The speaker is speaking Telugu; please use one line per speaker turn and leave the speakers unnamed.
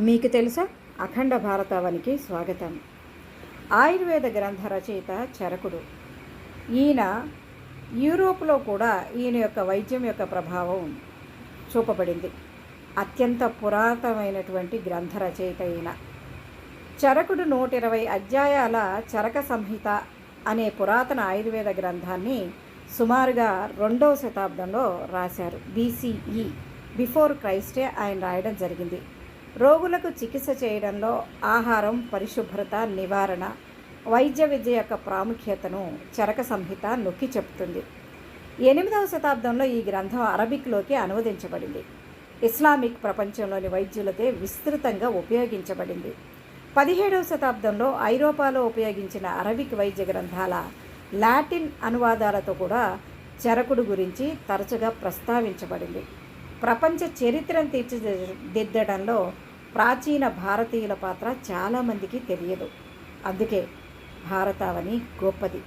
మీకు తెలుసా? అఖండ భారతావనికి స్వాగతం. ఆయుర్వేద గ్రంథ రచయిత చరకుడు. ఈయన యూరోప్లో కూడా ఈయన యొక్క వైద్యం యొక్క ప్రభావం చూపబడింది. అత్యంత పురాతనమైనటువంటి గ్రంథ రచయిత ఈయన. చరకుడు నూట ఇరవై అధ్యాయాల చరక సంహిత అనే పురాతన ఆయుర్వేద గ్రంథాన్ని సుమారుగా రెండవ శతాబ్దంలో రాశారు. బీసీఈ బిఫోర్ క్రైస్టే ఆయన రాయడం జరిగింది. రోగులకు చికిత్స చేయడంలో ఆహారం పరిశుభ్రత నివారణ వైద్య విద్య యొక్క ప్రాముఖ్యతను చరక సంహిత నొక్కి చెప్తుంది ఎనిమిదవ శతాబ్దంలో ఈ గ్రంథం అరబిక్లోకి అనువదించబడింది. ఇస్లామిక్ ప్రపంచంలోని వైద్యులతో విస్తృతంగా ఉపయోగించబడింది. పదిహేడవ శతాబ్దంలో ఐరోపాలో ఉపయోగించిన అరబిక్ వైద్య గ్రంథాల లాటిన్ అనువాదాలతో కూడా చరకుడు గురించి తరచుగా ప్రస్తావించబడింది. ప్రపంచ చరిత్రను తీర్చిదిద్దడంలో ప్రాచీన భారతీయుల పాత్ర చాలామందికి తెలియదు. అందుకే భారతావని గొప్పది.